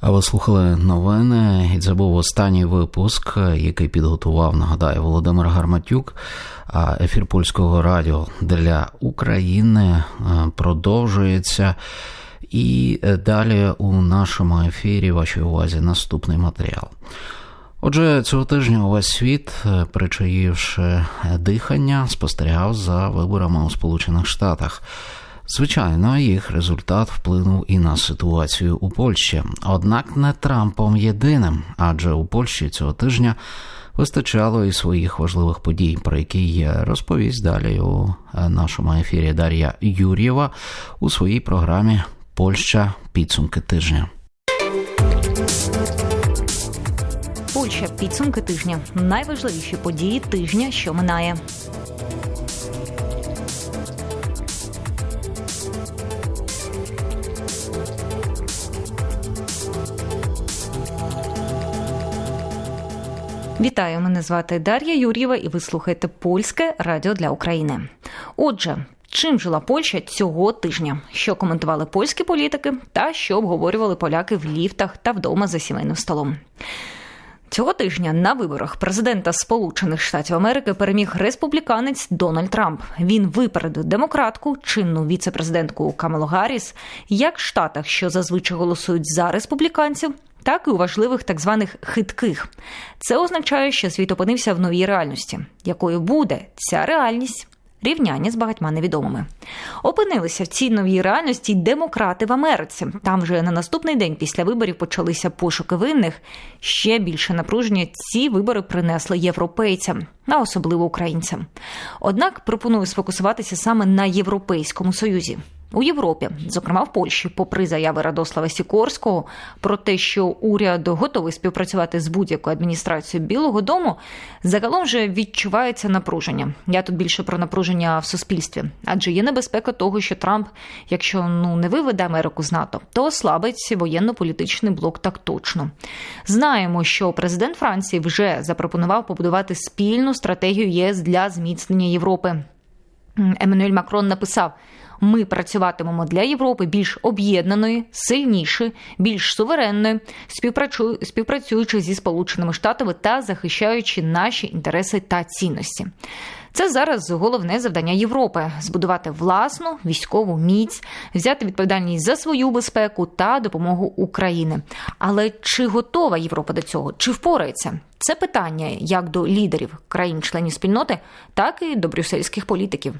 А ви слухали новини, і це був останній випуск, який підготував, нагадаю, Володимир Гарматюк. Ефір польського радіо для України е, продовжується. І далі у нашому ефірі вашій увазі наступний матеріал. Отже, цього тижня увесь світ, е, причаївши дихання, спостерігав за виборами у Сполучених Штатах. Звичайно, їх результат вплинув і на ситуацію у Польщі, однак не Трампом єдиним, адже у Польщі цього тижня вистачало і своїх важливих подій, про які розповість далі у нашому ефірі Дар'я Юр'єва у своїй програмі Польща підсумки тижня. Польща підсумки тижня. Найважливіші події тижня, що минає. Вітаю, мене звати Дар'я Юр'єва, і ви слухаєте Польське Радіо для України. Отже, чим жила Польща цього тижня? Що коментували польські політики, та що обговорювали поляки в ліфтах та вдома за сімейним столом? Цього тижня на виборах президента Сполучених Штатів Америки переміг республіканець Дональд Трамп. Він випередив демократку, чинну віце-президентку Камелу Гарріс, як в штатах, що зазвичай голосують за республіканців, так і у важливих так званих хитких. Це означає, що світ опинився в новій реальності, якою буде ця реальність. Рівняння з багатьма невідомими опинилися в цій новій реальності демократи в Америці. Там вже на наступний день після виборів почалися пошуки винних. Ще більше напруження ці вибори принесли європейцям, а особливо українцям. Однак пропоную сфокусуватися саме на європейському союзі. У Європі, зокрема в Польщі, попри заяви Радослава Сікорського про те, що уряд готовий співпрацювати з будь-якою адміністрацією Білого Дому, загалом вже відчувається напруження. Я тут більше про напруження в суспільстві, адже є небезпека того, що Трамп, якщо ну не виведе Америку з НАТО, то ослабить воєнно-політичний блок так точно. Знаємо, що президент Франції вже запропонував побудувати спільну стратегію єС для зміцнення Європи. Еммануель Макрон написав. Ми працюватимемо для Європи більш об'єднаної, сильнішої, більш суверенної, співпрацюючи зі Сполученими Штатами та захищаючи наші інтереси та цінності. Це зараз головне завдання Європи збудувати власну військову міць, взяти відповідальність за свою безпеку та допомогу України. Але чи готова Європа до цього? Чи впорається? Це питання як до лідерів країн-членів спільноти, так і до брюссельських політиків.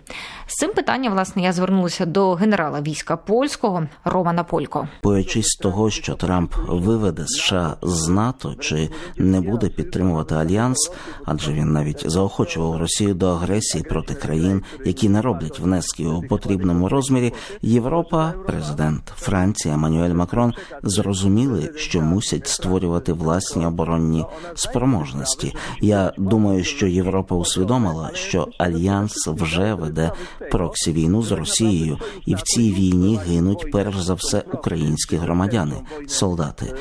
З цим питанням, власне, я звернулася до генерала війська польського Романа Полько. Боячись того, що Трамп виведе США з НАТО чи не буде підтримувати альянс, адже він навіть заохочував Росію до агресії проти країн, які не роблять внески у потрібному розмірі. Європа, президент Франції Еммануель Макрон зрозуміли, що мусять створювати власні оборонні спроможності спроможності. Я думаю, що Європа усвідомила, що альянс вже веде проксі війну з Росією, і в цій війні гинуть перш за все українські громадяни, солдати.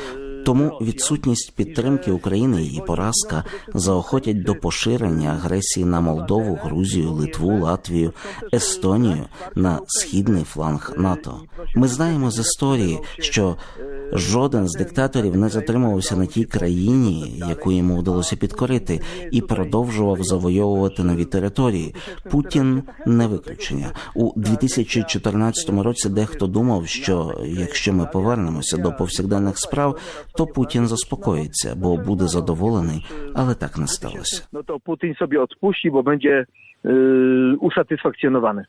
Тому відсутність підтримки України і поразка заохотять до поширення агресії на Молдову, Грузію, Литву, Латвію, Естонію на східний фланг НАТО. Ми знаємо з історії, що жоден з диктаторів не затримувався на тій країні, яку йому вдалося підкорити, і продовжував завойовувати нові території. Путін не виключення у 2014 році. Дехто думав, що якщо ми повернемося до повсякденних справ, то Путін заспокоїться, бо буде задоволений, але так не сталося. To Putin sobie odpuści, bo będzie yy, usatysfakcjonowany.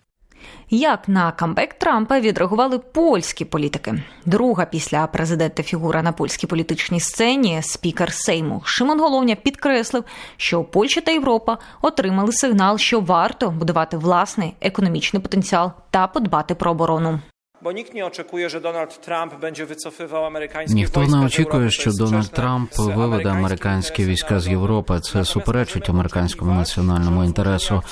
Як на камбек Трампа відреагували польські політики? Друга після президента фігура на польській політичній сцені, спікер Сейму Шимон Головня підкреслив, що Польща та Європа отримали сигнал, що варто будувати власний економічний потенціал та подбати про оборону. Amerykańskie Ніхто не очікує, що Дональд Трамп виведе американські війська з Європи. Це суперечить американському національному інтересу.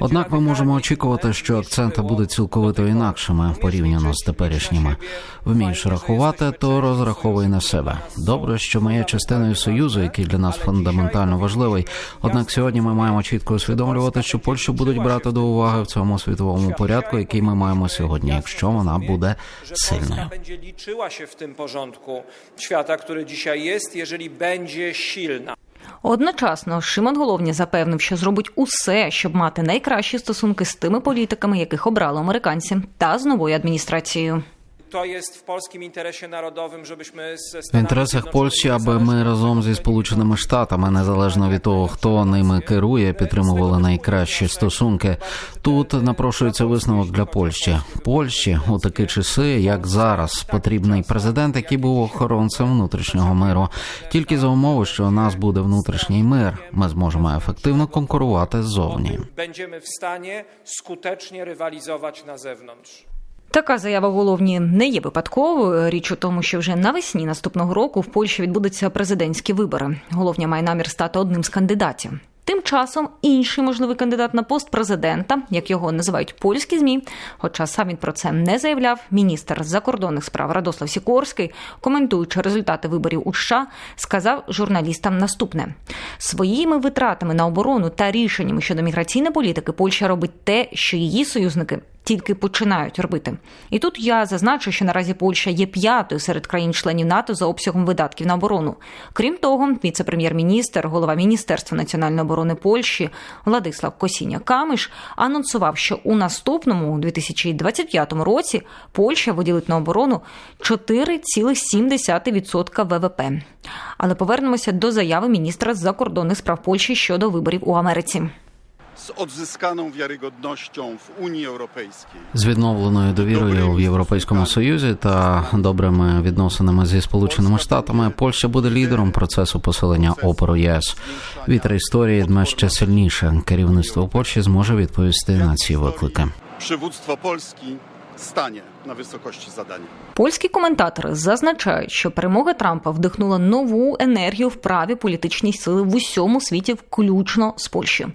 Однак ми можемо очікувати, що акценти будуть цілковито інакшими порівняно з теперішніми. Вмієш рахувати, то розраховуй на себе. Добре, що ми є частиною союзу, який для нас фундаментально важливий. Однак сьогодні ми маємо чітко усвідомлювати, що Польщу будуть брати до уваги в цьому світовому порядку, який ми маємо сьогодні, якщо вона буде сильною. Polska będzie liczyła się w tym porządku świata, który dzisiaj jest, jeżeli będzie silna. Одночасно Шимон Головня запевнив, що зробить усе, щоб мати найкращі стосунки з тими політиками, яких обрали американці, та з новою адміністрацією. В інтересах Польщі, аби ми разом зі Сполученими Штатами, незалежно від того, хто ними керує, підтримували найкращі стосунки. Тут напрошується висновок для Польщі. Польщі у такі часи, як зараз, потрібний президент, який був охоронцем внутрішнього миру. Тільки за умови, що у нас буде внутрішній мир, ми зможемо ефективно конкурувати ззовні. Będziemy w stanie skutecznie rywalizować na zewnątrz. Така заява головні не є випадковою. Річ у тому, що вже навесні наступного року в Польщі відбудуться президентські вибори. Головня має намір стати одним з кандидатів. Тим часом інший можливий кандидат на пост президента, як його називають польські змі, хоча сам він про це не заявляв, міністр закордонних справ Радослав Сікорський, коментуючи результати виборів у США, сказав журналістам наступне: своїми витратами на оборону та рішеннями щодо міграційної політики Польща робить те, що її союзники тільки починають робити. І тут я зазначу, що наразі Польща є п'ятою серед країн-членів НАТО за обсягом видатків на оборону. Крім того, віце-прем'єр-міністр, голова Міністерства національної оборони Польщі Владислав Косіня Камиш анонсував, що у наступному 2025 році Польща виділить на оборону 4,7% ВВП. Але повернемося до заяви міністра закордонних справ Польщі щодо виборів у Америці. Z одзисканом wiarygodnością в Унії Європейській З відновленою довірою в Європейському Союзі та добрими відносинами зі Сполученими Штатами Польща буде лідером процесу посилення опору ЄС. Вітер історії дме ще сильніше. Керівництво Польщі зможе відповісти на ці виклики. Przywództwo Polski stanie na wysokości zadania. Польські коментатори зазначають, що перемога Трампа вдихнула нову енергію в праві політичній сили в усьому світі, включно з Польщі.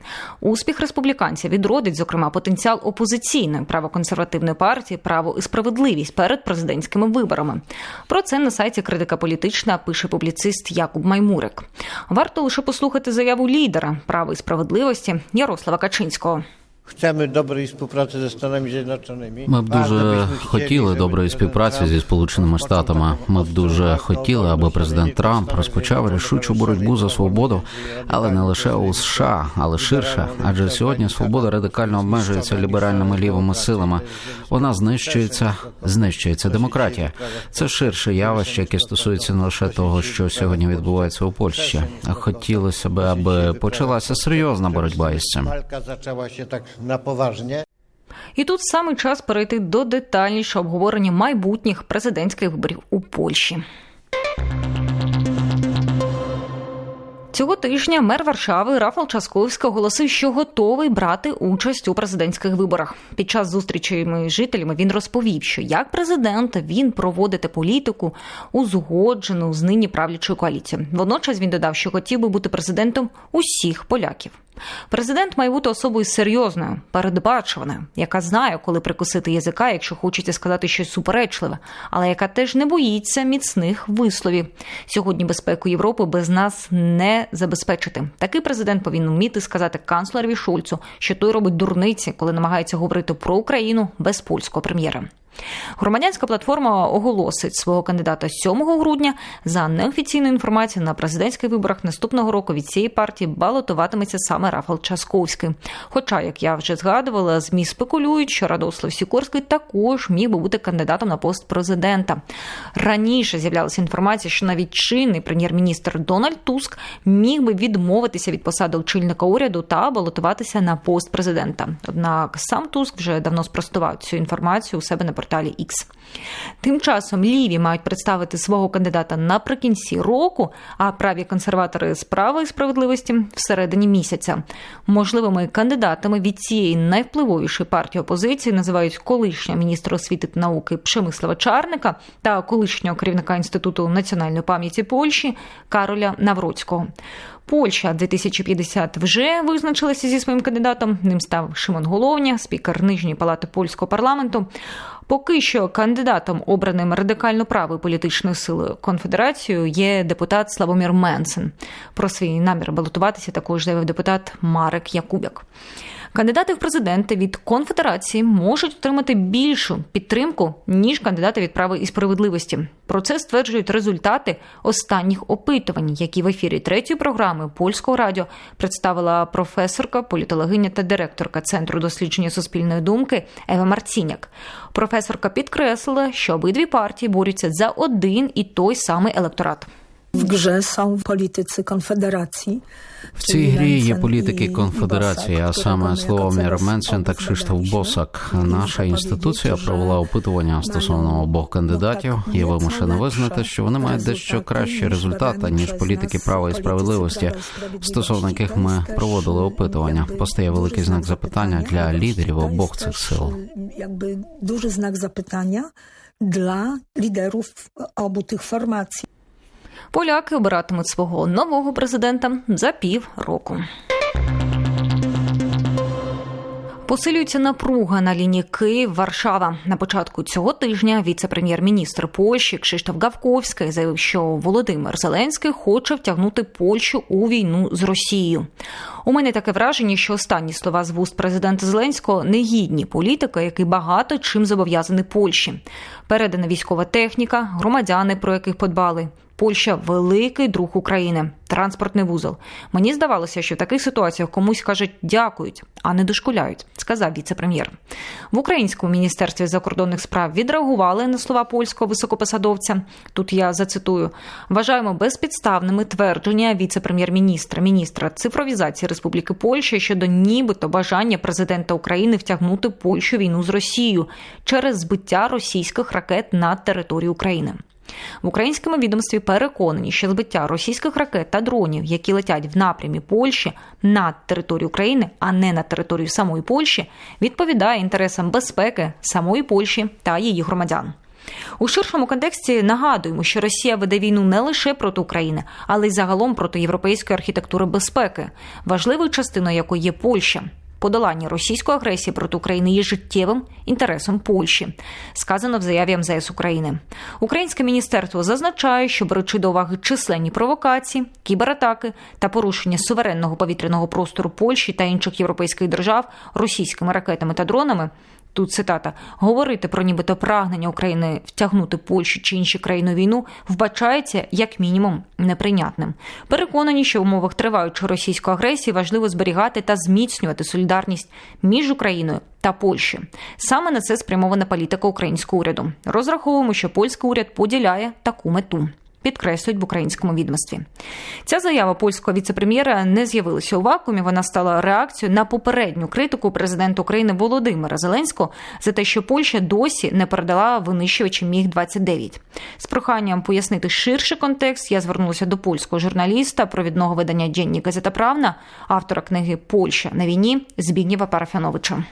Успіх республіканців відродить, зокрема, потенціал опозиційної правоконсервативної партії Право і справедливість перед президентськими виборами. Про це на сайті критика політична пише публіцист Якуб Маймурик. Варто лише послухати заяву лідера право і справедливості Ярослава Качинського. Ми б дуже хотіли доброї співпраці зі Сполученими Штатами. Ми б дуже хотіли, аби президент Трамп розпочав рішучу боротьбу за свободу, але не лише у США, але ширше. Адже сьогодні свобода радикально обмежується ліберальними лівими силами. Вона знищується, знищується демократія. Це ширше явище, яке стосується не лише того, що сьогодні відбувається у Польщі. Хотілося б, аби почалася серйозна боротьба із цим. Na poważnie. І тут саме час перейти до детальнішого обговорення майбутніх президентських виборів у Польщі. Цього тижня мер Варшави Рафал Часковський оголосив, що готовий брати участь у президентських виборах. Під час зустрічі з жителями він розповів, що як президент він проводити політику узгоджену з нині правлячою коаліцією. Водночас він додав, що хотів би бути президентом усіх поляків. Президент має бути особою серйозною, передбачуваною, яка знає, коли прикусити язика, якщо хочеться сказати щось суперечливе, але яка теж не боїться міцних висловів. Сьогодні безпеку Європи без нас не забезпечити. Такий президент повинен вміти сказати канцлерові Шульцу, що той робить дурниці, коли намагається говорити про Україну без польського прем'єра. Громадянська платформа оголосить свого кандидата 7 грудня. За неофіційною інформацією на президентських виборах наступного року від цієї партії балотуватиметься саме Рафал Часковський. Хоча, як я вже згадувала, змі спекулюють, що Радослав Сікорський також міг би бути кандидатом на пост президента. Раніше з'являлася інформація, що навіть чинний прем'єр-міністр Дональд Туск міг би відмовитися від посади очільника уряду та балотуватися на пост президента. Однак сам Туск вже давно спростував цю інформацію у себе на порталі X. Тим часом ліві мають представити свого кандидата наприкінці року, а праві консерватори з права і справедливості всередині місяця. Можливими кандидатами від цієї найвпливовішої партії опозиції називають колишнього міністра освіти та науки Пшемислава Чарника та колишнього керівника інституту національної пам'яті Польщі Кароля Навроцького. Польща 2050 вже визначилася зі своїм кандидатом. Ним став Шимон Головня, спікер нижньої палати польського парламенту. Поки що кандидатом, обраним радикально правою політичною силою конфедерацією, є депутат Славомір Менсен. Про свій намір балотуватися також заявив депутат Марек Якубяк. Кандидати в президенти від конфедерації можуть отримати більшу підтримку ніж кандидати від права і справедливості. Про це стверджують результати останніх опитувань, які в ефірі третьої програми польського радіо представила професорка, політологиня та директорка центру дослідження суспільної думки Ева Марціняк. Професорка підкреслила, що обидві партії борються за один і той самий електорат. W grze są politycy Konfederacji. В цій грі є політики конфедерації, а саме Славомір Меншин та Кшиштоф Босак. Наша інституція провела опитування стосовно обох кандидатів і вимушена визнати, що вони мають дещо кращі результати ніж політики права і справедливості, стосовно яких ми проводили опитування. Постає великий знак запитання для лідерів обох цих сил. Jakby duży znak zapytania dla liderów obu tych formacji. Поляки обиратимуть свого нового президента за пів року. Посилюється напруга на лінії Київ-Варшава. На початку цього тижня віце-прем'єр-міністр Польщі Кшиштоф Гавковський заявив, що Володимир Зеленський хоче втягнути Польщу у війну з Росією. У мене таке враження, що останні слова з вуст президента Зеленського негідні політика, який багато чим зобов'язаний Польщі. Передана військова техніка, громадяни, про яких подбали. Польща великий друг України, транспортний вузол. Мені здавалося, що в таких ситуаціях комусь кажуть дякують, а не дошкуляють, сказав віце-прем'єр. В українському міністерстві закордонних справ відреагували на слова польського високопосадовця. Тут я зацитую: вважаємо безпідставними твердження віце-прем'єр-міністра, міністра цифровізації Республіки Польща щодо нібито бажання президента України втягнути Польщу війну з Росією через збиття російських ракет над територією України. В українському відомстві переконані, що збиття російських ракет та дронів, які летять в напрямі Польщі над територією України, а не на територію самої Польщі, відповідає інтересам безпеки самої Польщі та її громадян. У ширшому контексті нагадуємо, що Росія веде війну не лише проти України, але й загалом проти європейської архітектури безпеки, важливою частиною якої є Польща. Подолання російської агресії проти України є життєвим інтересом Польщі, сказано в заяві МЗС України. Українське міністерство зазначає, що беручи до уваги численні провокації, кібератаки та порушення суверенного повітряного простору Польщі та інших європейських держав російськими ракетами та дронами. Тут цитата говорити про нібито прагнення України втягнути Польщу чи інші країни війну вбачається як мінімум неприйнятним. Переконані, що в умовах триваючої російської агресії важливо зберігати та зміцнювати солідарність між Україною та Польщею. Саме на це спрямована політика українського уряду. Розраховуємо, що польський уряд поділяє таку мету. Підкреслюють в українському відомстві. Ця заява польського віцепрем'єра не з'явилася у вакуумі. Вона стала реакцією на попередню критику президента України Володимира Зеленського за те, що Польща досі не передала винищувачі міг 29 З проханням пояснити ширший контекст. Я звернулася до польського журналіста, провідного видання Дєнні Газета Правна, автора книги Польща на війні Збігнєва Парафяновича.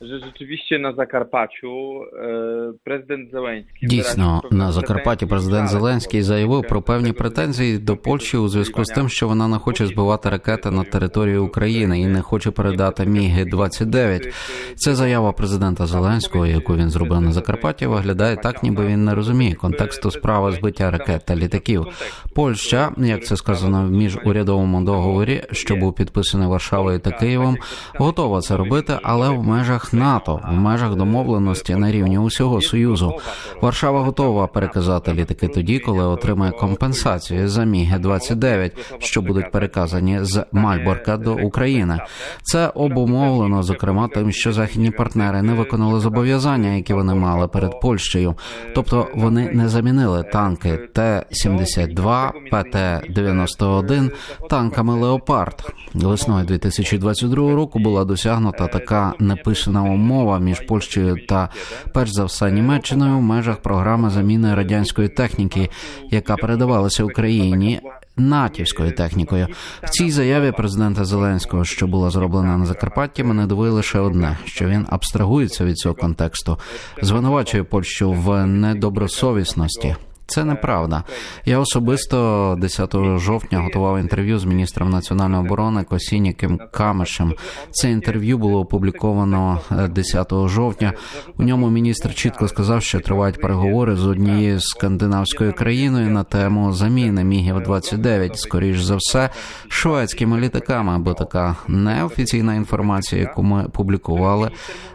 Że rzeczywiście na Zakarpaciu e, prezydent Zełenski. Дійсно, на Закарпатті президент Зеленський заявив про певні претензії до Польщі у зв'язку з тим, що вона не хоче збивати ракети на території України і не хоче передати міги 29 Це заява президента Зеленського, яку він зробив на Закарпатті, виглядає так, ніби він не розуміє контексту справи збиття ракет та літаків. Польща, як це сказано в міжурядовому договорі, що був підписаний Варшавою та Києвом, готова це робити, але в межах НАТО, в межах домовленості на рівні усього союзу. Варшава готова переказати літаки тоді, коли отримає компенсацію за міги 29 що будуть переказані з Мальборка до України. Це обумовлено зокрема тим, що західні партнери не виконали зобов'язання, які вони мали перед Польщею. Тобто вони не замінили танки Т-72, ПТ-91 танками Леопард. Весною 2022 року була досягнута така неписана умова між Польщею та перш за все Німеччиною в межах програми заміни радянської техніки, яка передавалася Україні. Натівською технікою в цій заяві президента Зеленського, що була зроблена на Закарпатті, мене дивує лише одне: що він абстрагується від цього контексту, звинувачує Польщу в недобросовісності. Це неправда. Я особисто 10 жовтня готував інтерв'ю з міністром національної оборони Косініким Камешем. Це інтерв'ю було опубліковано е, 10 жовтня. У ньому міністр чітко сказав, що тривають переговори з однією скандинавською країною на тему заміни мігів 29 Скоріш за все, шведськими літаками, бо така неофіційна інформація, яку ми публікували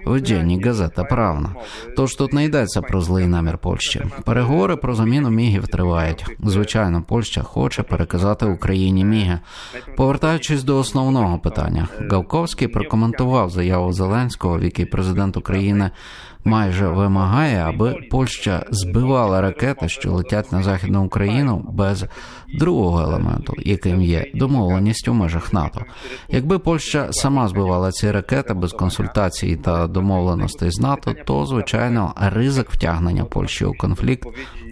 в Дженні Газета Правна. Тож тут не йдеться про злий намір Польщі. Переговори про заміну мігів тривають. Звичайно, Польща хоче переказати Україні міги. Повертаючись до основного питання, Гавковський прокоментував заяву Зеленського, в якій президент України майже вимагає, аби Польща збивала ракети, що летять на західну Україну, без другого елементу, яким є домовленість у межах НАТО. Якби Польща сама збивала ці ракети без консультацій та домовленостей з НАТО, то звичайно ризик втягнення Польщі у конфлікт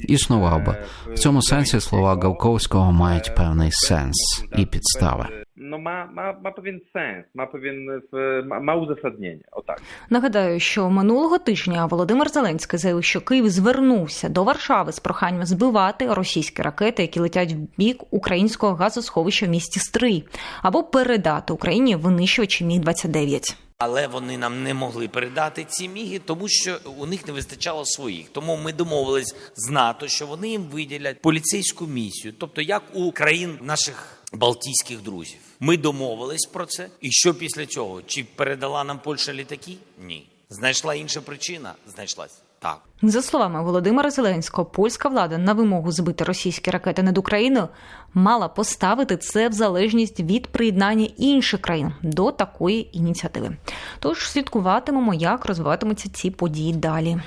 існував би. В цьому сенсі слова Гавковського мають певний сенс і підстави. No ma, ma, ma pewien sens, ma pewien ma, ma uzasadnienie. O tak. Нагадаю, що минулого тижня Володимир Зеленський заявив, що Київ звернувся до Варшави з проханням збивати російські ракети, які летять в бік українського газосховища в місті Стрий, або передати Україні винищувачі Міг 29 Але вони нам не могли передати ці міги, тому що у них не вистачало своїх. Тому ми домовились з НАТО, що вони їм виділять поліцейську місію, тобто як у країн наших балтійських друзів. Ми домовились про це. І що після цього? Чи передала нам Польща літаки? Ні. Знайшла інша причина? Знайшлась так. За словами Володимира Зеленського, польська влада на вимогу збити російські ракети над Україною мала поставити це в залежність від приєднання інших країн до такої ініціативи. Тож слідкуватимемо, як розвиватимуться ці події далі.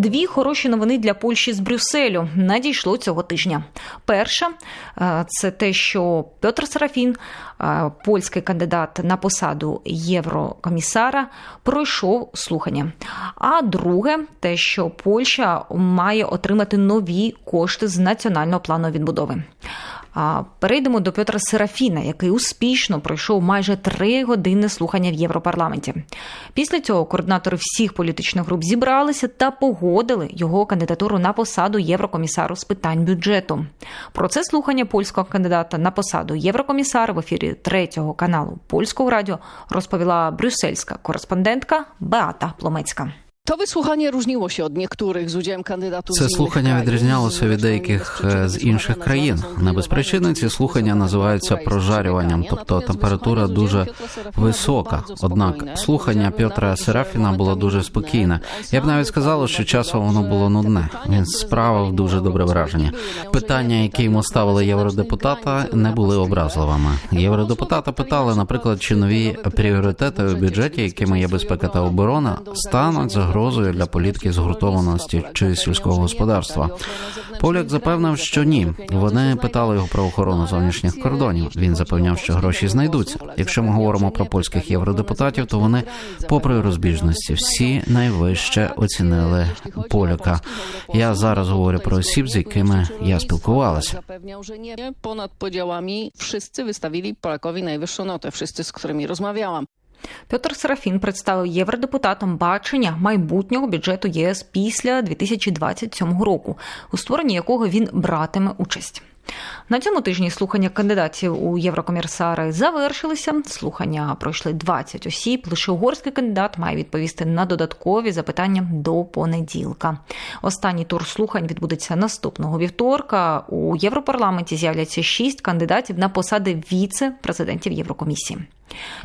Дві хороші новини для Польщі з Брюсселю надійшло цього тижня. Перша е, це те, що Петр Серафін, е, польський кандидат на посаду єврокомісара, пройшов слухання. А друге, те, що Польща має отримати нові кошти з національного плану відбудови. Перейдемо до Петра Серафіна, який успішно пройшов майже три години слухання в Європарламенті. Після цього координатори всіх політичних груп зібралися та погодили його кандидатуру на посаду єврокомісару з питань бюджету. Про це слухання польського кандидата на посаду єврокомісара в ефірі третього каналу польського радіо розповіла брюссельська кореспондентка Беата Пломецька. To wysłuchanie różniło się od niektórych z udziałem kandydatów Це слухання відрізнялося від деяких з інших країн. Не без причини ці слухання називаються прожарюванням, тобто температура дуже висока. Однак слухання Петра Серафіна було дуже спокійне. Я б навіть сказала, що часом воно було нудне. Він справив дуже добре враження. Питання, які йому ставили євродепутата, не були образливими. Євродепутата питали, наприклад, чи нові пріоритети у бюджеті, якими є безпека та оборона, стануть загрозою для політики згуртованості чи сільського господарства. Поляк запевнив, що ні. Вони питали його про охорону зовнішніх кордонів. Він запевняв, що гроші знайдуться. Якщо ми говоримо про польських євродепутатів, то вони, попри розбіжності, всі найвище оцінили поляка. Я зараз говорю про осіб, з якими я спілкувалася. Ponad podziałami wszyscy wystawili Polakowi najwyższą notę, wszyscy, z którymi rozmawiałam. Петр Серафін представив євродепутатам бачення майбутнього бюджету ЄС після 2027 року, у створенні якого він братиме участь. На цьому тижні слухання кандидатів у єврокомісари завершилися. Слухання пройшли 20 осіб. Лише угорський кандидат має відповісти на додаткові запитання до понеділка. Останній тур слухань відбудеться наступного вівторка. У Європарламенті з'являться шість кандидатів на посади віце-президентів Єврокомісії.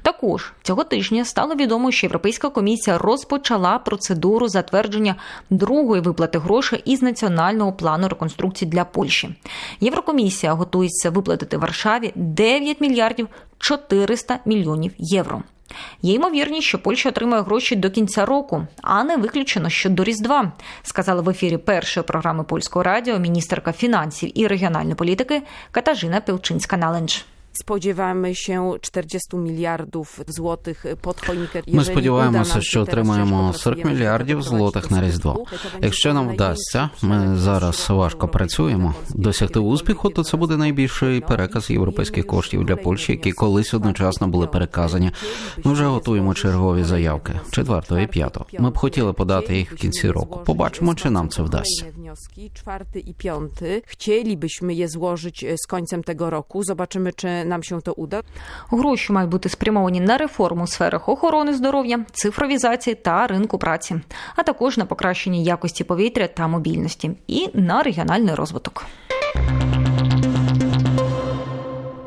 Також цього тижня стало відомо, що Європейська комісія розпочала процедуру затвердження другої виплати грошей із національного плану реконструкції для Польщі. Єврокомісія готується виплатити Варшаві 9 мільярдів 400 мільйонів євро. Є ймовірність, що Польща отримає гроші до кінця року, а не виключено, що до Різдва, сказала в ефірі першої програми польського радіо міністерка фінансів і регіональної політики Катажина Пилчинська-Наленч. Spodziewamy się 40 miliardów złotych pod choinkę. Ми сподіваємося, що отримаємо 40 мільярдів злотих на різдво. Якщо нам вдасться, ми зараз важко працюємо. Досягти успіху, то це буде найбільший переказ європейських коштів для Польщі, які колись одночасно були переказані. Ми вже готуємо чергові заявки четвертого і п'ятого. Ми б хотіли подати їх в кінці року. Побачимо, чи нам це вдасться. Wnioski, czwarty i piąty. Chcielibyśmy je złożyć e, z końcem tego roku. Zobaczymy, czy nam się to uda. Гроші мають бути спрямовані на реформу у сферах охорони здоров'я, цифровізації та ринку праці, а також на покращення якості повітря та мобільності і на регіональний розвиток.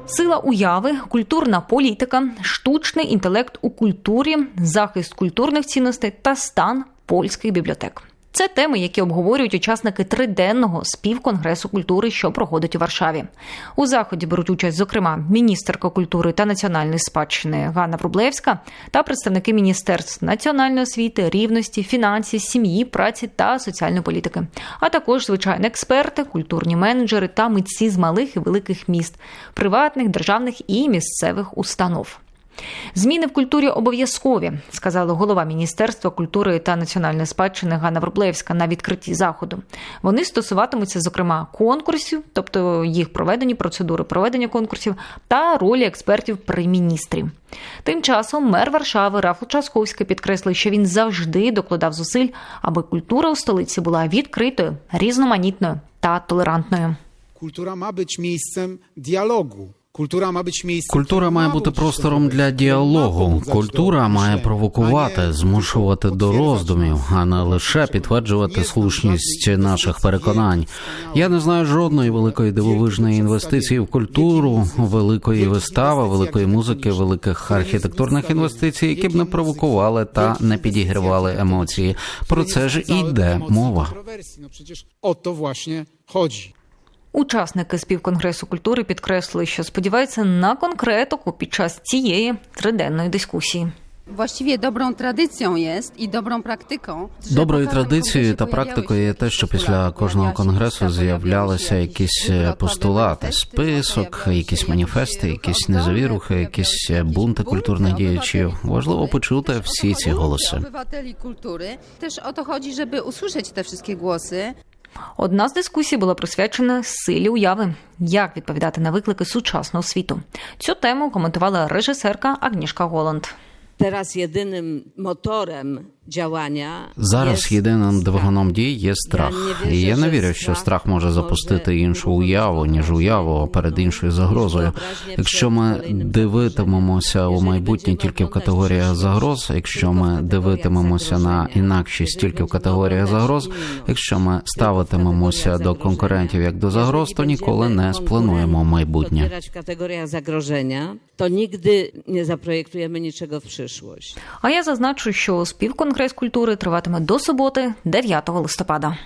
Сила уяви, культурна політика, штучний інтелект у культурі, захист культурних цінностей та стан польських бібліотек. Це теми, які обговорюють учасники триденного співконгресу культури, що проходить у Варшаві. У заході беруть участь, зокрема, міністерка культури та національної спадщини Ганна Врублевська та представники міністерств національної освіти, рівності, фінансів, сім'ї, праці та соціальної політики, а також звичайні експерти, культурні менеджери та митці з малих і великих міст, приватних, державних і місцевих установ. Зміни в культурі обов'язкові, сказала голова Міністерства культури та національної спадщини Ганна Врублевська на відкритті заходу. Вони стосуватимуться, зокрема, конкурсів, тобто їх проведені процедури проведення конкурсів та ролі експертів при міністрі. Тим часом мер Варшави Рафл Часковський підкреслив, що він завжди докладав зусиль, аби культура у столиці була відкритою, різноманітною та толерантною. Ma być miejscem dialogu. Być miejscem. Культура має бути простором для діалогу. Культура має провокувати, змушувати до роздумів, а не лише підтверджувати слушність наших переконань. Я не знаю жодної великої дивовижної інвестиції в культуру, великої вистави, великої музики, великих архітектурних інвестицій, які б не провокували та не підігрівали емоції. Про це ж і йде мова. O to właśnie chodzi. Учасники співконгресу культури підкреслили, що сподіваються на конкретику під час цієї триденної дискусії. Właściwie dobrą tradycją jest i dobrą praktyką. Доброю традицією та практикою є те, що після кожного конгресу з'являлися якісь постулати, список, якісь маніфести, якісь ruchy низові рухи, якісь бунти культурних діячів. Важливо почути всі ці голоси. Obywateli kultury. Też o to chodzi, żeby Одна з дискусій була присвячена силі уяви, як відповідати на виклики сучасного світу. Цю тему коментувала режисерка Агнішка Голанд. Teraz jedynym motorem Зараз єдиним двигуном дій є страх. І я не вірю, що страх може запустити іншу уяву, ніж уяву перед іншою загрозою. Якщо ми дивитимемося у майбутнє тільки в категоріях загроз, якщо ми дивитимемося на інакшість тільки в категоріях загроз, якщо ми ставитимемося до конкурентів як до загроз, то ніколи не сплануємо майбутнє. odbierać w kategoriach zagrożenia, to nigdy nie zaprojektujemy niczego. А я зазначу, що співконгрес культури триватиме до суботи, 9 листопада.